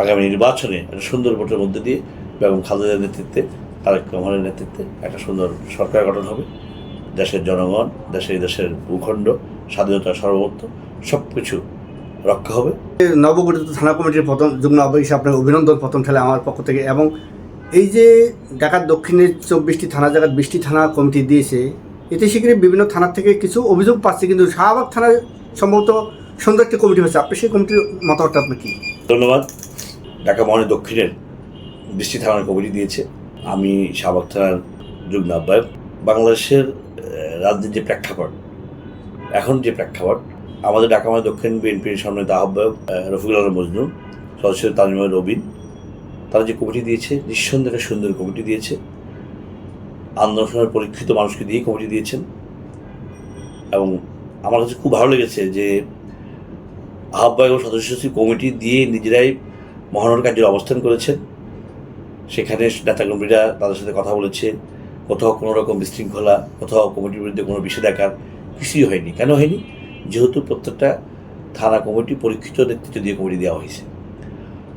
আগামী নির্বাচনে একটা সুন্দর ভোটের মধ্যে দিয়ে বেগম খালেদার নেতৃত্বে তারেক রহমানের নেতৃত্বে একটা সুন্দর সরকার গঠন হবে। দেশের জনগণ দেশের দেশের ভূখণ্ড স্বাধীনতা সর্বত্র সব কিছু রক্ষা হবে। নবগঠিত থানা কমিটির প্রথম যুগ্ম আহ্বায়ক আপনার অভিনন্দন। প্রথম খেলে আমার পক্ষ থেকে এবং এই যে ঢাকার দক্ষিণের চব্বিশটি থানা জায়গার বিশটি থানা কমিটি দিয়েছে এতে শীঘ্রই বিভিন্ন থানার থেকে কিছু অভিযোগ পাচ্ছে কিন্তু শাহবাগ থানায় সম্ভবত সুন্দর একটি কমিটি হয়েছে। আপনি সেই কমিটির মতামতটা আপনি কি? ধন্যবাদ। ঢাকা মহানগর দক্ষিণের বৃষ্টি থানার কমিটি দিয়েছে। আমি শাহবাগ থানার যুগ্ম আহ্বায়ক। বাংলাদেশের রাজনীতির যে প্রেক্ষাপট, এখন যে প্রেক্ষাপট, আমাদের ঢাকা মহানগর দক্ষিণ বিএনপির সম্মানিত আহ্বায়ক রফিকুল আলম মজনু, সদস্য তালিমা রবিন, তারা যে কমিটি দিয়েছে, নিঃসন্দেহে একটা সুন্দর কমিটি দিয়েছে, আন্দোলনের পরীক্ষিত মানুষকে দিয়ে কমিটি দিয়েছেন। এবং আমার কাছে খুব ভালো লেগেছে যে আহ্বায়ক সদস্য কমিটি দিয়ে নিজেরাই মহানগর কার্যের অবস্থান করেছেন। সেখানে নেতাকর্মীরা তাদের সাথে কথা বলেছে। কোথাও কোনো রকম বিশৃঙ্খলা, কোথাও কমিটির বিরুদ্ধে কোনো বিষেধাজ্ঞা কিছুই হয়নি। কেন হয়নি? যেহেতু প্রত্যেকটা থানা কমিটি পরীক্ষিত নেতৃত্ব দিয়ে কমিটি দেওয়া হয়েছে।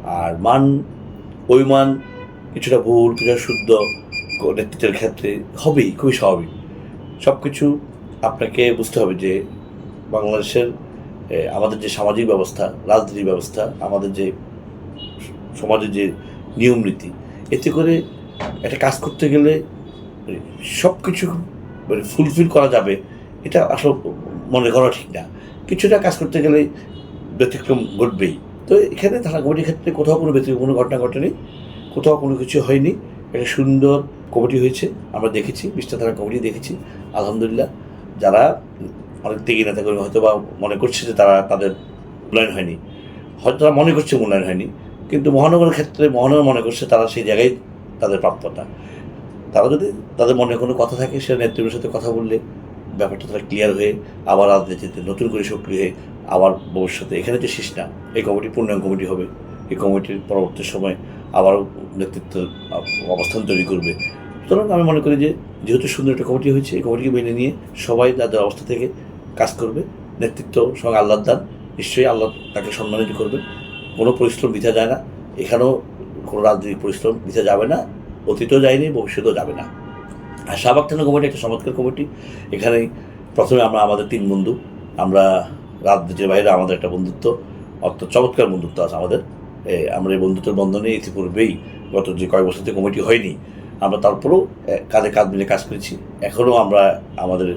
আর মান ওই মান কিছুটা ভুল, কিছুটা শুদ্ধ নেতৃত্বের ক্ষেত্রে হবেই, খুবই স্বাভাবিক। সব কিছু আপনাকে বুঝতে হবে যে বাংলাদেশের আমাদের যে সামাজিক ব্যবস্থা রাজনীতি ব্যবস্থা, আমাদের যে সমাজের যে নিয়ম নীতি, এতে করে একটা কাজ করতে গেলে সব কিছু মানে ফুলফিল করা যাবে, এটা আসলে মনে করা ঠিক না। কিছুটা কাজ করতে গেলে ব্যতিক্রম ঘটবেই। তো এখানে থানা কমিটির ক্ষেত্রে কোথাও কোনো ব্যতিক্রম কোনো ঘটনা ঘটেনি, কোথাও কোনো কিছু হয়নি। একটা সুন্দর কমিটি হয়েছে, আমরা দেখেছি বিশটা থানা কমিটি দেখেছি, আলহামদুলিল্লাহ। যারা অনেক ত্যাগী নেতা কর্মী হয়তো বা মনে করছে যে তারা তাদের মূল্যায়ন হয়নি। হয়তো তারা মনে করছে মূল্যায়ন হয়নি কিন্তু মহানগরের ক্ষেত্রে মহানগর মনে করছে তারা সেই জায়গায় তাদের প্রাপ্যতা তারা যদি তাদের মনে কোনো কথা থাকে, সে নেতৃত্বের সাথে কথা বললে ব্যাপারটা তারা ক্লিয়ার হয়ে আবার রাজনীতিতে নতুন করে সক্রিয় হয়ে আবার ভবিষ্যতে এখানে যে শেষ না এই কমিটি পূর্ণাঙ্গ কমিটি হবে, এই কমিটির পরবর্তী সময় আবারও নেতৃত্ব অবস্থান তৈরি করবে। সুতরাং আমি মনে করি যে যেহেতু সুন্দর একটা কমিটি হয়েছে, এই কমিটিকে মেনে নিয়ে সবাই তাদের অবস্থা থেকে কাজ করবে, নেতৃত্ব সঙ্গে আল্লাহ দান, নিশ্চয়ই আল্লাহ তাকে সম্মানিত করবে কোনো পরিশ্রম বৃথা যায় না। এখানেও কোনো রাজনৈতিক পরিশ্রম বৃথা যাবে না, অতীতেও যায়নি, ভবিষ্যতেও যাবে না। আর শাহবাগ থানা কমিটি একটা চমৎকার কমিটি। এখানে প্রথমে আমরা আমাদের তিন বন্ধু, আমরা রাজনীতির বাইরে আমাদের একটা বন্ধুত্ব অর্থাৎ চমৎকার বন্ধুত্ব আছে আমাদের। আমরা এই বন্ধুত্বের বন্ধনে ইতিপূর্বেই গত যে কয়েক বছর থেকে কমিটি হয়নি, আমরা তারপরেও কাঁধে কাঁধ মিলে কাজ করেছি। এখনও আমরা আমাদের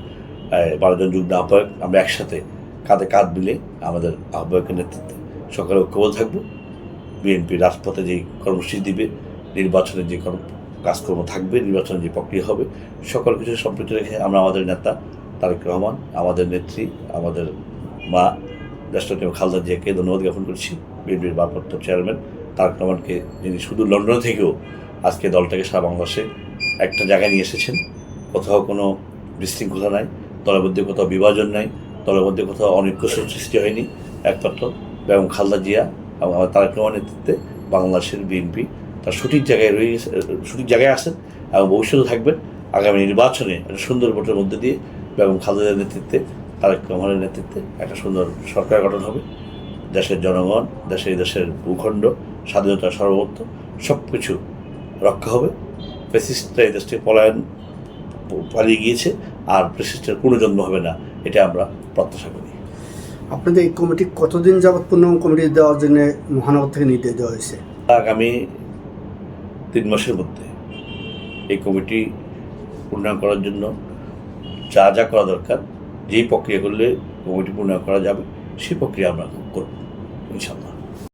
বারোজন যুগ্ম আহ্বায়ক, আমরা একসাথে কাঁধে কাঁধ মিলে আমাদের আহ্বায়কের নেতৃত্বে সকালে ঐক্যবদ্ধ থাকব। বিএনপি রাজপথে যেই কর্মসূচি দিবে, নির্বাচনের যে কর্ম, কাজকর্ম থাকবে, নির্বাচনের যে প্রক্রিয়া হবে, সকল কিছু সম্পৃক্ত রেখে আমরা আমাদের নেতা তারেক রহমান, আমাদের নেত্রী, আমাদের মা রাষ্ট্রপতি খালদা জিয়াকে ধন্যবাদ জ্ঞাপন করছি বিএনপির ভারপ্রাপ্ত চেয়ারম্যান তারেক রহমানকে, যিনি শুধু লন্ডন থেকেও আজকে দলটাকে সারা বাংলাদেশে একটা জায়গায় নিয়ে এসেছেন। কোথাও কোনো বিশৃঙ্খলা নাই, দলের মধ্যে কোথাও বিভাজন নাই, দলের মধ্যে কোথাও অনৈক্য সৃষ্টি হয়নি, একমাত্র বেগম খালদা জিয়া এবং আমার তারেক নেতৃত্বে বাংলাদেশের বিএনপি তার সঠিক জায়গায় রয়ে গেছে, সঠিক জায়গায় আছেন এবং ভবিষ্যতে থাকবেন। আগামী নির্বাচনে একটা সুন্দর ভোটের মধ্যে দিয়ে বেগম খালেদার নেতৃত্বে, তারেক রহমানের নেতৃত্বে একটা সুন্দর সরকার গঠন হবে। দেশের জনগণ, দেশের দেশের ভূখণ্ড, স্বাধীনতা সর্বত্র সব কিছু রক্ষা হবে। প্রেসিস্টরা এই দেশটি পলায়ন, পালিয়ে গিয়েছে। আর প্রেসিস্টের পুনর্জন্ম হবে না, এটা আমরা প্রত্যাশা করি। আপনাদের এই কমিটি কতদিন যাবৎ পূর্ণাঙ্গ কমিটি দেওয়ার জন্য মহানগর থেকে নির্দেশ দেওয়া হয়েছে? আগামী তিন মাসের মধ্যে এই কমিটি পূর্ণাঙ্গ করার জন্য যা যা করা দরকার, যেই প্রক্রিয়া করলে কমিটি পূর্ণাঙ্গ করা যাবে, সেই প্রক্রিয়া আমরা করব ইনশাল্লাহ